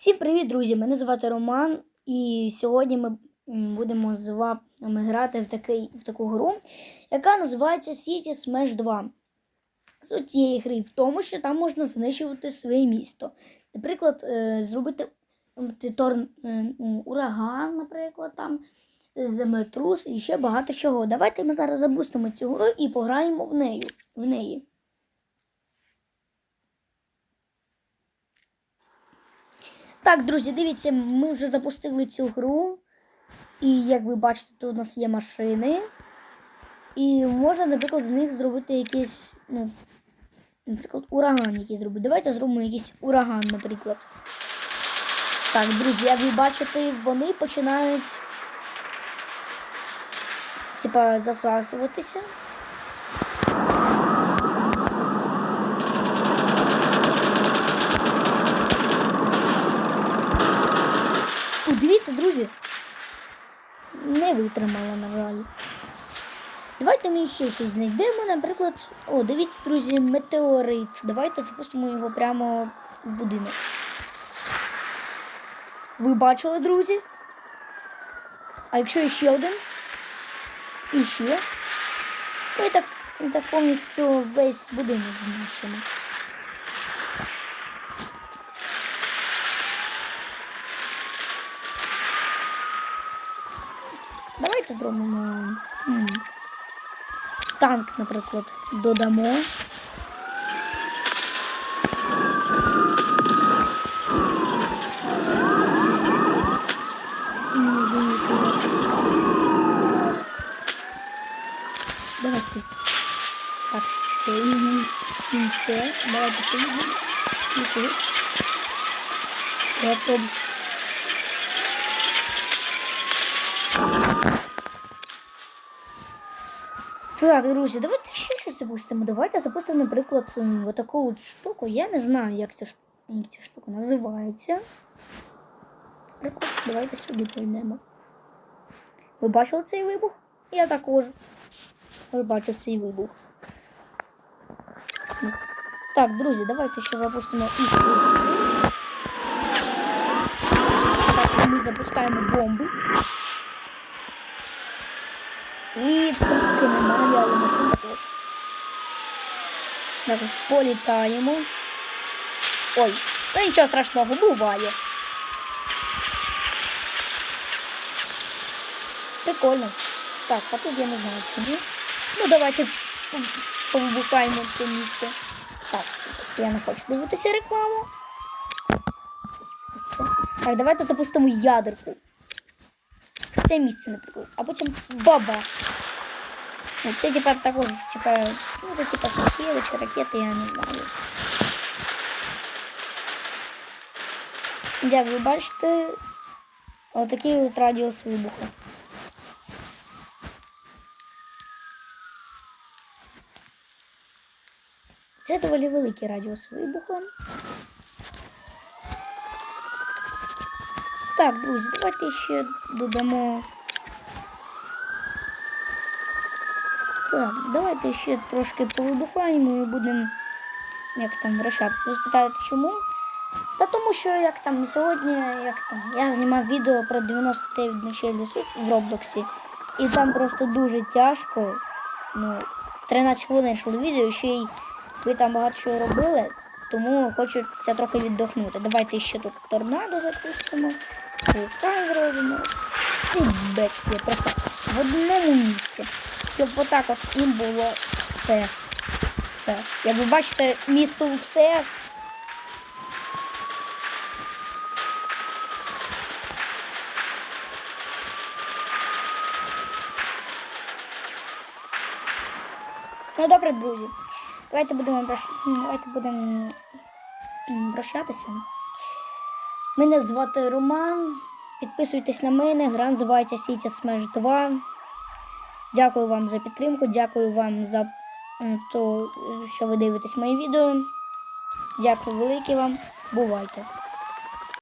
Всім привіт, друзі! Мене звати Роман, і сьогодні ми будемо з вами грати в, такий, в таку гру, яка називається City Smash 2. Суть цієї гри в тому, що там можна знищувати своє місто. Наприклад, е, зробити торн, е, ураган, наприклад, там, землетрус і ще багато чого. Давайте ми зараз запустимо цю гру і пограємо в неї. В неї. Так, друзі, дивіться, ми вже запустили цю гру. І як ви бачите, тут у нас є машини. І можна, наприклад, з них зробити якийсь, ну, наприклад, ураган якийсь зробити. Давайте зробимо якийсь ураган, наприклад. Так, друзі, як ви бачите, вони починають типа засасуватися. О, дивіться, друзі. Не витримала, на жаль. Давайте ми ще щось знайдемо, наприклад. О, дивіться, друзі, метеорит. Давайте запустимо його прямо в будинок. Ви бачили, друзі? А якщо ще один? І ще? І так, так повністю весь будинок знищено. Давайте зробимо м, танк, наприклад, додамо. М, звідти якось. Давайте. Так, все, і і все. Давайте поїдемо. Якось. Автобус. Так, друзі, давайте ще щось запустимо. Давайте запустимо, наприклад, отаку от штуку. Я не знаю, як ця, як ця штука називається. Наприклад, давайте сюди пойдемо. Ви бачили цей вибух? Я також. Я бачив цей вибух. Так, друзі, давайте ще запустимо іскру. Так, ми запускаємо бомби. І трохи немає, але ми також. Так, політаємо. Ой, ну нічого страшного, буває. Прикольно. Так, а тут я не знаю чому. Ну, давайте пов- повибухаємо це місце. Так, я не хочу дивитися рекламу. Так, давайте запустимо ядерку. В це місце, наприклад. А потім баба. Ну, це типа також, типа, ну це типа шахедочка, ракети, я не знаю. Як ви бачите, отакий от радіус вибуху. Це доволі великий радіус вибуху. Так, друзі, давайте ще додамо. Так, давайте ще трошки повибухаємо і будемо як там решатися. Ви спитаєте чому? Та тому що як там сьогодні, як там, я знімав відео про 99 ночей лісу в Роблоксі, і там просто дуже тяжко. Ну, 13 хвилин йшло відео, ще й ви там багато чого робили, тому хочеться трохи віддохнути. Давайте ще тут торнадо запустимо, вулкан зробимо. Бедствие просто в одному місці. Щоб отак от їм було все. Все. Як ви бачите, місто все. Ну добре, друзі. Давайте будемо давайте будемо прощатися. Мене звати Роман. Підписуйтесь на мене. Гра називається City Smash 2. Дякую вам за підтримку. Дякую вам за те, що ви дивитесь мої відео. Дякую велике вам. Бувайте!